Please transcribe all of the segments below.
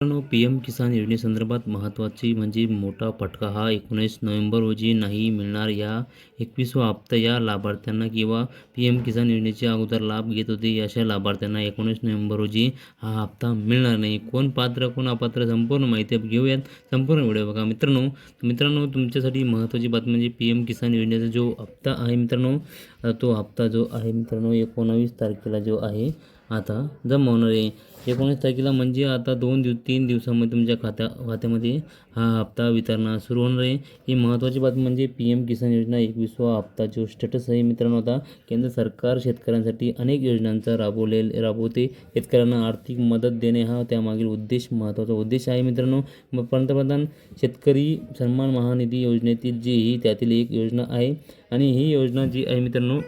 मित्रांनो P M किसान योजनेसंदर्भात महत्त्वाची म्हणजे मोठा फटका हा एकोणीस नोव्हेंबर रोजी नाही मिळणार. या एकवीसवा हप्ता या लाभार्थ्यांना किंवा पी एम किसान योजनेचे अगोदर लाभ घेत होते अशा लाभार्थ्यांना एकोणीस नोव्हेंबर रोजी हा हप्ता मिळणार नाही. कोण पात्र, कोण अपात्र, संपूर्ण माहिती घेऊयात संपूर्ण व्हिडिओ बघा. मित्रांनो मित्रांनो, तुमच्यासाठी महत्त्वाची बातमी म्हणजे पी एम किसान योजनेचा जो हप्ता आहे मित्रांनो तो हप्ता जो आहे मित्रांनो, एकोणावीस तारखेला जो आहे आता जमवणार आहे एकोणीस तारखेला म्हणजे आता दोन दिव तीन दिवसामध्ये तुमच्या खात्या खात्यामध्ये हा हप्ता वितरणा सुरू होणार आहे. ही महत्त्वाची बातमी म्हणजे पी एम किसान योजना एकवीसवा हप्ता जो स्टेटस आहे. मित्रांनो आता केंद्र सरकार शेतकऱ्यांसाठी अनेक योजनांचा राबवले राबवते. शेतकऱ्यांना आर्थिक मदत देणे हा त्यामागील उद्देश महत्त्वाचा उद्देश आहे मित्रांनो. मग पंतप्रधान शेतकरी सन्मान महानिधी योजनेतील जी ही त्यातील एक योजना आहे. आणि ही योजना जी आहे मित्रांनो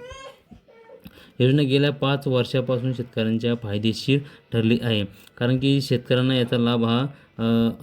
योजना गेल्या पाच वर्षापासून शेतकऱ्यांच्या फायदेशीर ठरली आहे. कारण की शेतकऱ्यांना याचा लाभ हा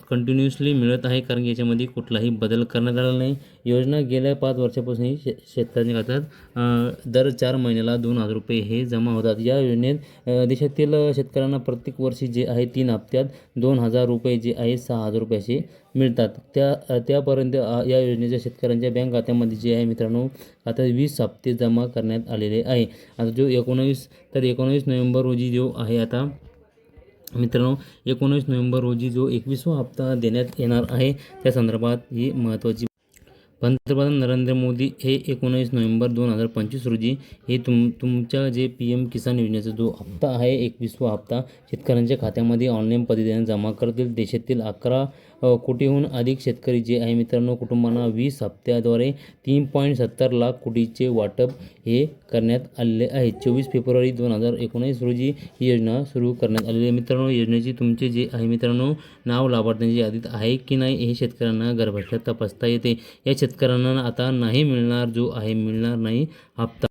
कंटिन्युअसली मिळत आहे कारण की याच्यामध्ये कुठलाही बदल करण्यात आला नाही. योजना गेल्या पाच वर्षापासून ही शे शेतकऱ्यांच्या खात्यात दर चार महिन्याला दोन हजार रुपये हे जमा होतात. या योजनेत देशातील शेतकऱ्यांना प्रत्येक वर्षी जे आहे तीन हप्त्यात दोन हजार रुपये जे आहे सहा हजार रुपये असे मिळतात. त्या त्यापर्यंत या योजनेच्या शेतकऱ्यांच्या बँक खात्यामध्ये जे आहे मित्रांनो आता वीस हप्ते जमा करण्यात आलेले आहे. आता जो एकोणावीस तर एकोणावीस नोव्हेंबर रोजी जो आहे आता मित्रांनो एकोणीस नोव्हेंबर रोजी जो एकवीसवा हप्ता देण्यात येणार आहे त्या संदर्भात ही महत्त्वाची पंतप्रधान नरेंद्र मोदी हे एकोणीस नोव्हेंबर दोन हजार पंचवीस रोजी हे तुम तुमच्या जे पी एम किसान योजनेचा जो हप्ता आहे एकवीसवा हप्ता शेतकऱ्यांच्या खात्यामध्ये ऑनलाईन पद्धतीने जमा करतील. देशातील अकरा कोटीहून अधिक शेतकरी जे आहे मित्रांनो कुटुंबांना वीस हप्त्याद्वारे तीन पॉईंट सत्तर लाख कोटीचे वाटप हे करण्यात आलेले आहे. चोवीस फेब्रुवारी दोन हजार एकोणीस रोजी ही योजना सुरू करण्यात आलेली आहे. मित्रांनो योजनेची तुमचे जे आहे मित्रांनो नाव लाभार्थ्यांच्या यादीत आहे की नाही हे शेतकऱ्यांना घरबसल्या तपासता येते. या शेतकऱ्यांना आता नाही मिळणार जो आहे मिळणार नाही हप्ता.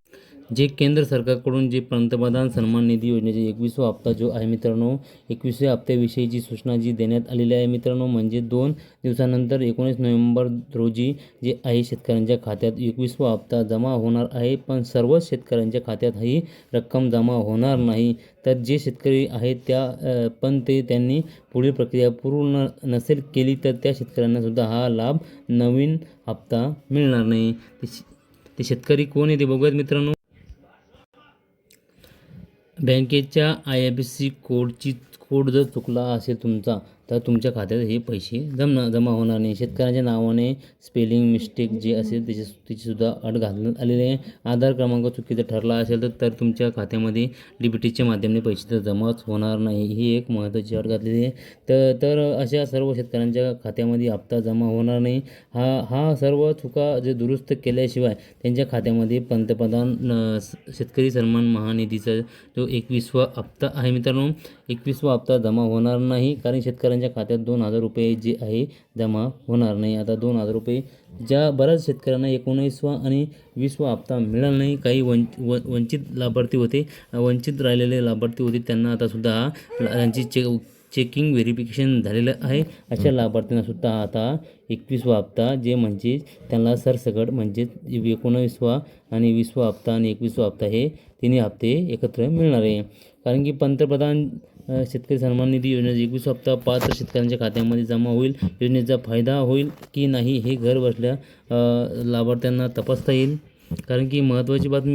जे केंद्र सरकारकडून जे पंतप्रधान सन्मान निधी योजनेचे एकवीसवा हप्ता जो आहे मित्रांनो एकवीसव्या हप्त्याविषयीची सूचना जी देण्यात आलेली आहे मित्रांनो म्हणजे दोन दिवसानंतर एकोणीस नोव्हेंबर रोजी जे आहे शेतकऱ्यांच्या खात्यात एकवीसवा हप्ता जमा होणार आहे. पण सर्वच शेतकऱ्यांच्या खात्यात ही रक्कम जमा होणार नाही. तर जे शेतकरी आहेत त्या पण ते त्यांनी पुढील प्रक्रिया पूर्ण नसेल केली तर त्या शेतकऱ्यांनासुद्धा हा लाभ नवीन हप्ता मिळणार नाही. शे- ते शेतकरी कोण आहे ते बघूयात मित्रांनो. बँकेच्या आय एफ एस सी कोडची कोड जर चुकला असेल तुमचा तर तुमच्या खात्यात हे पैसे जमणार जमा होणार नाही. शेतकऱ्यांच्या नावाने स्पेलिंग मिस्टेक जे असेल त्याची तिचीसुद्धा अट घालण्यात आलेली आहे. आधार क्रमांक चुकीचा ठरला असेल तर तर तुमच्या खात्यामध्ये डी बी टीच्या माध्यमाने पैसे तर जमाच होणार नाही. ही एक महत्त्वाची अट घातलेली आहे. तर तर अशा सर्व शेतकऱ्यांच्या खात्यामध्ये हप्ता जमा होणार नाही. हा हा सर्व चुका जे दुरुस्त केल्याशिवाय त्यांच्या खात्यामध्ये पंतप्रधान शेतकरी सन्मान महानिधीचा जो एकवीसवा हप्ता आहे मित्रांनो एकवीसवा हप्ता जमा होणार नाही. कारण शेतकऱ्यांच्या खात्यात दोन हजार रुपये जे आहे जमा होणार नाही. आता दोन हजार रुपये ज्या बऱ्याच शेतकऱ्यांना एकोणीसवा आणि वीसवा हप्ता मिळाला नाही काही वं व वंचित लाभार्थी होते वंचित राहिलेले लाभार्थी होते त्यांना आता सुद्धा त्यांची चे चेकिंग व्हेरिफिकेशन झालेलं आहे. अशा लाभार्थ्यांनासुद्धा आता एकवीसवा हप्ता जे म्हणजे त्यांना सरसकट म्हणजेच एकोणावीसवा आणि वीसवा हप्ता आणि एकवीसवा हप्ता हे तिन्ही हप्ते एकत्र मिळणार आहे. कारण की पंतप्रधान शेतकरी सन्मान निधी योजनेचा एकवीस हप्ता पात्र शेतकऱ्यांच्या खात्यामध्ये जमा होईल. योजनेचा फायदा होईल की नाही हे घर बसल्या लाभार्थ्यांना तपासता येईल. कारण की महत्त्वाची बातमी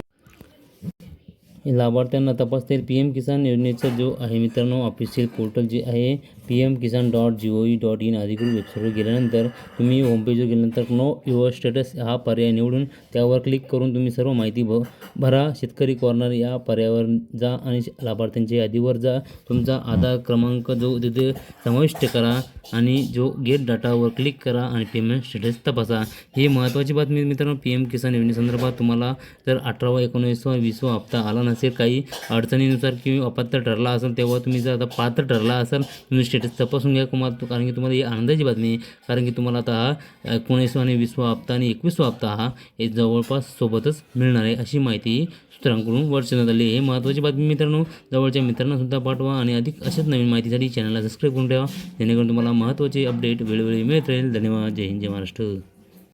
लाभार्थ्यांना तपासता येईल. पी एम किसान योजनेचा जो आहे मित्रांनो ऑफिशियल पोर्टल जे आहे P M Kisan dot G O E dot in अधिकृत वेबसाईटवर गेल्यानंतर तुम्ही होमपेजवर गेल्यानंतर नो युअर स्टेटस हा पर्याय निवडून त्यावर क्लिक करून तुम्ही सर्व माहिती भ भरा. शेतकरी कॉर्नर या पर्यायावर जा आणि लाभार्थ्यांच्या यादीवर जा. तुमचा आधार क्रमांक जो तिथे समाविष्ट करा आणि जो गेट डाटावर क्लिक करा आणि पेमेंट स्टेटस तपासा. ही महत्त्वाची बातमी मित्रांनो. पी एम किसान योजनेसंदर्भात तुम्हाला जर अठरावा एकोणीसवा वीसवा हप्ता आला नसेल काही अडचणीनुसार किंवा अपात्र ठरला असेल तेव्हा तुम्ही जर आता पात्र ठरला असेल तुम्ही स्टेटस तपासून घ्या तुम्हाला कारण की तुम्हाला ही आनंदाची बातमी आहे. कारण की तुम्हाला आता हा एकोणीसवा आणि वीसवा हप्ता आणि एकवीसवा हप्ता हा हे जवळपास सोबतच मिळणार आहे अशी माहिती सूत्रांकडून वर्षात आली हे महत्त्वाची बातमी मित्रांनो जवळच्या मित्रांनासुद्धा पाठवा आणि अधिक अशाच नवीन माहितीसाठी चॅनलला सबस्क्राईब करून ठेवा. जेणेकरून तुम्हाला महत्त्वाचे अपडेट वेळोवेळी मिळत राहील. धन्यवाद. जय हिंद जय महाराष्ट्र.